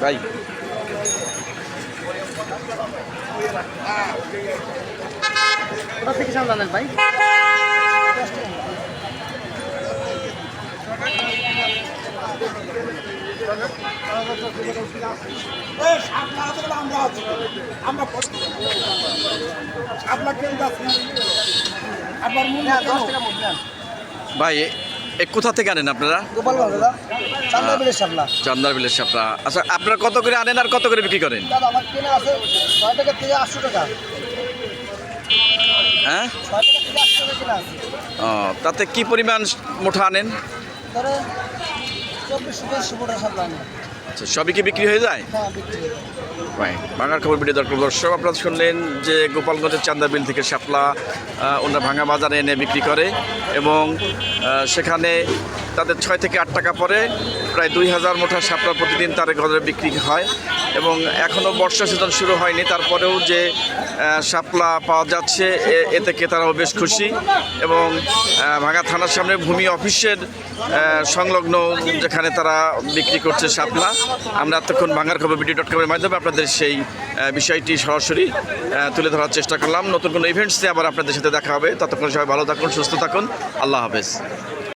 ভাই। কোথা থেকে সামলালেন ভাই? আমরা আপনার কেউ যাচ্ছি আপনার মূল্য দশ টাকা মতো ভাই কোথা থেকে আনেন আপনারা? গোপালগঞ্জ দাদা চান্দার বিলের সামলা চান্দার বিলের সাপড়া আচ্ছা আপনারা কত করে আনেন আর কত করে বিক্রি করেন? দাদা আমার কেনা আছে ছয় টাকা। থেকে আটশো টাকা হ্যাঁ ও তাতে কি পরিমাণ মোটা আনেন? সামলা নেই আচ্ছা সবই কি বিক্রি হয়ে যায়? হ্যাঁ বাংলার খবর ভিডিও দর্শক দর্শক আপনারা শুনলেন যে গোপালগঞ্জের চান্দাবিল থেকে শাপলা ওনারা ভাঙা বাজারে এনে বিক্রি করে এবং সেখানে তাদের ছয় থেকে আট টাকা পরে প্রায় দুই হাজার মোটা শাপলা প্রতিদিন তার ঘরে বিক্রি হয় এবং এখনও বর্ষা সিজন শুরু হয়নি। তারপরেও যে শাপলা পাওয়া যাচ্ছে এতে ক্রেতারাও বেশ খুশি এবং ভাঙা থানার সামনে ভূমি অফিসের সংলগ্ন যেখানে তারা বিক্রি করছে শাপলা। আমরা এতক্ষণ ভাঙার খবর ভিডিও ডট কমের মাধ্যমে আপনাদের সেই বিষয়টি সরাসরি তুলে ধরার চেষ্টা করলাম। নতুন কোনো ইভেন্টসে আবার আপনাদের সাথে দেখা হবে। ততক্ষণ সবাই ভালো থাকুন, সুস্থ থাকুন। আল্লাহ হাফেজ।